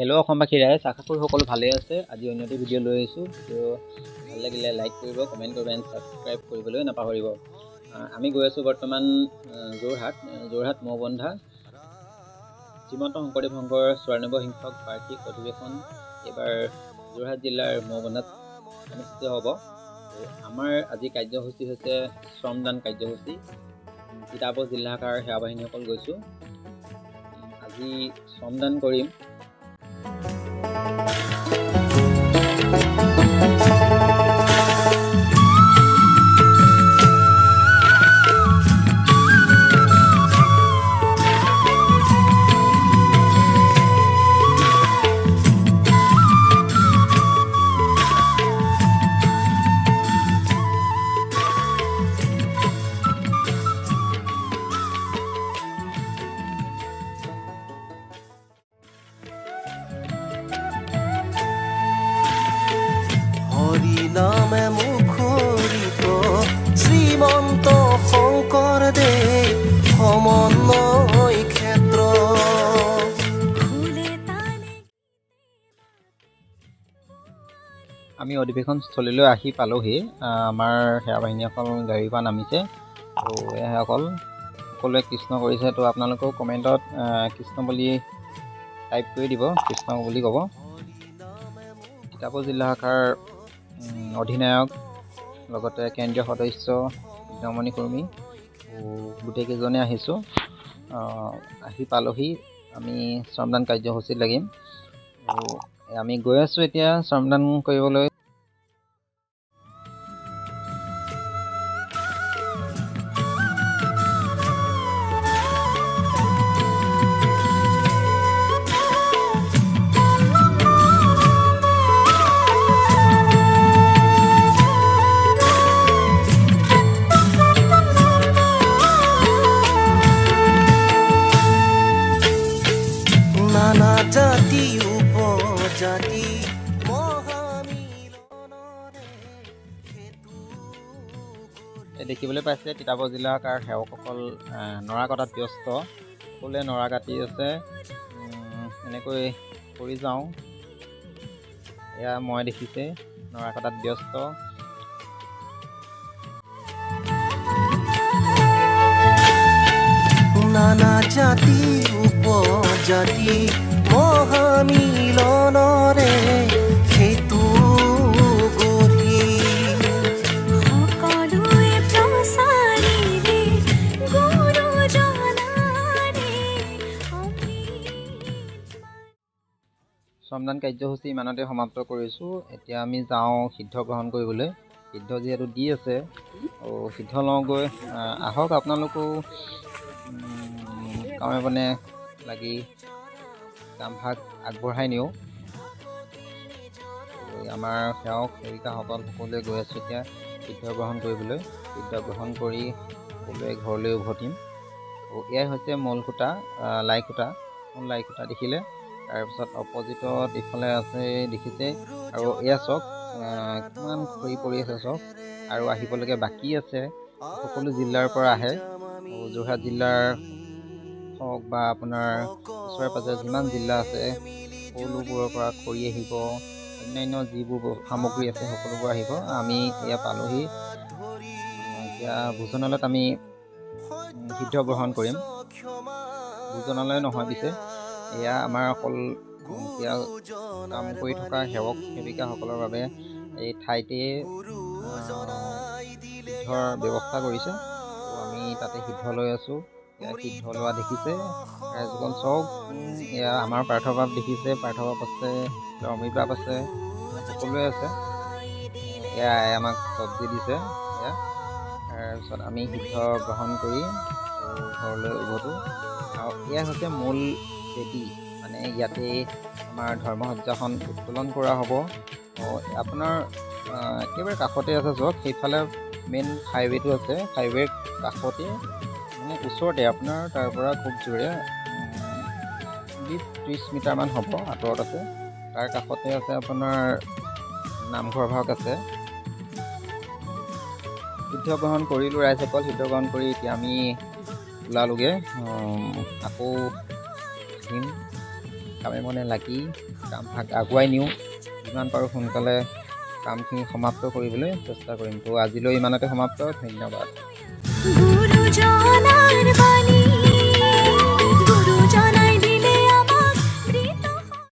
Hello অসমবাসী ৰাইজ আশা কৰোঁ সকলো ভালেই আছে। আজি অন্য এটা ভিডিঅ' লৈ আহিছোঁ। ভিডিঅ' ভাল লাগিলে লাইক কৰিব কমেণ্ট কৰিব এণ্ড ছাবস্ক্ৰাইব কৰিবলৈ নাপাহৰিব। আমি গৈ আছোঁ বৰ্তমান যোৰহাট। যোৰহাট মৌবন্ধা শ্ৰীমন্ত শংকৰদেৱ সংঘৰ চৌৰান্নব্বৈ সংখ্যক বাৰ্ষিক অধিৱেশন। এইবাৰ যোৰহাট জিলাৰ মৌবন্ধাত অনুষ্ঠিত হ'ব। আমাৰ আজি কাৰ্যসূচী হৈছে শ্ৰমদান কাৰ্যসূচী। তিতাবৰ জিলা শাখাৰ সেৱা বাহিনীসকল গৈছোঁ আজি শ্ৰমদান কৰিম। Thank you. নামে মুখৰিত শ্ৰীমন্ত শংকৰদেৱ সমন্বয় ক্ষেত্ৰ আমি অধিৱেশন স্থলীলৈ আহি পালোহি। আমাৰ সেৱা বাহিনীসকল গাড়ীৰ পৰা নামিছে। আৰু এয়াসকল সকলোৱে কৃষ্ণ কৰিছে তো আপোনালোকেও কমেণ্টত কৃষ্ণ বুলি টাইপ কৰি দিব কৃষ্ণ বুলি ক'ব। তিতাবৰ জিলা শাখাৰ অধিনায়ক লগতে কেন্দ্ৰীয় সদস্য বিদ্যামণি কৰ্মী গোটেইকেইজনে আহিছোঁ। আহ, পালোহি। আমি শ্ৰমদান কাৰ্যসূচীত লাগিম। আমি গৈ আছোঁ এতিয়া শ্ৰমদান কৰিবলৈ। দেখিবলৈ পাইছে তিতাবৰ জিলা শাখাৰ সেৱকসকল নৰা কটাত ব্যস্ত। সকলোৱে নৰা কাটি আছে। এনেকৈ কৰি যাওঁ। এয়া মই দেখিছে নৰা কটাত ব্যস্ত। শ্ৰমদান কাৰ্যসূচী ইমানতে সমাপ্ত কৰিছোঁ। এতিয়া আমি যাওঁ সিদ্ধ গ্ৰহণ কৰিবলৈ। সিদ্ধ যিহেতু দি আছে সিদ্ধ লওঁগৈ। আহ, আহক আপোনালোকেও কামে বনে লাগি কামভাগ আগবঢ়াই নিওঁ। আমাৰ সেৱক সেৱিকাসকল সকলোৱে গৈ আছোঁ এতিয়া সিদ্ধ গ্ৰহণ কৰিবলৈ। সিদ্ধ গ্ৰহণ কৰি সকলোৱে ঘৰলৈ উভতিম। এয়াই হৈছে মূল খুঁটা লাই খুঁটা। মূল লাই খুঁটা দেখিলে? তাৰপিছত অপজিটত ইফালে আছে দেখিছে। আৰু এয়া চাওক কিমান খৰি পৰি আছে চাওক আৰু আহিবলৈকে বাকী আছে সকলো জিলাৰ পৰা আহে। যোৰহাট জিলাৰ হওক বা আপোনাৰ ওচৰে পাঁজৰে যিমান জিলা আছে সকলোবোৰৰ পৰা খৰি আহিব। অন্যান্য যিবোৰ সামগ্ৰী আছে সকলোবোৰ আহিব। আমি এয়া পালোহি। এতিয়া ভোজনালয়ত আমি সিদ্ধ গ্ৰহণ কৰিম। ভোজনালয় নহয় পিছে। এয়া আমাৰ অকল কাম কৰি থকা সেৱক সেৱিকাসকলৰ বাবে এই ঠাইতে সিদ্ধৰ ব্যৱস্থা কৰিছে। আমি তাতে সিদ্ধ লৈ আছোঁ। এয়া সিদ্ধ লোৱা দেখিছে। ৰাইজসকল চাওক। এয়া আমাৰ পাৰ্থবাব দেখিছে। পাৰ্থবাব আছে অমিত বাপ আছে সকলোৱে আছে। এয়াই আমাক চব্জি দিছে। এয়া তাৰপিছত আমি সিদ্ধ গ্ৰহণ কৰি ঘৰলৈ উভতো। আৰু এয়া হৈছে মূল বেদী মানে ইয়াতে আমাৰ ধৰ্মসজ্জাখন উত্তোলন কৰা হ'ব আপোনাৰ একেবাৰে কাষতে আছে চাওক সেইফালে মেইন হাইৱেটো আছে হাইৱেৰ কাষতে মানে ওচৰতে আপোনাৰ তাৰ পৰা খুব জোৰে বিছ ত্ৰিছ মিটাৰমান হ'ব আঁতৰত আছে। তাৰ কাষতে আছে আপোনাৰ নামঘৰ ভাগ আছে। সিদ্ধ গ্ৰহণ কৰিলোঁ ৰাইজসকল সিদ্ধ গ্ৰহণ কৰি এতিয়া আমি ওলালোগৈ আকৌ আহিম কামে মনে লাগি কামভাগ আগুৱাই নিওঁ। যিমান পাৰোঁ সোনকালে কামখিনি সমাপ্ত কৰিবলৈ চেষ্টা কৰিম। তো আজিলৈ ইমানতে সমাপ্ত। ধন্যবাদ।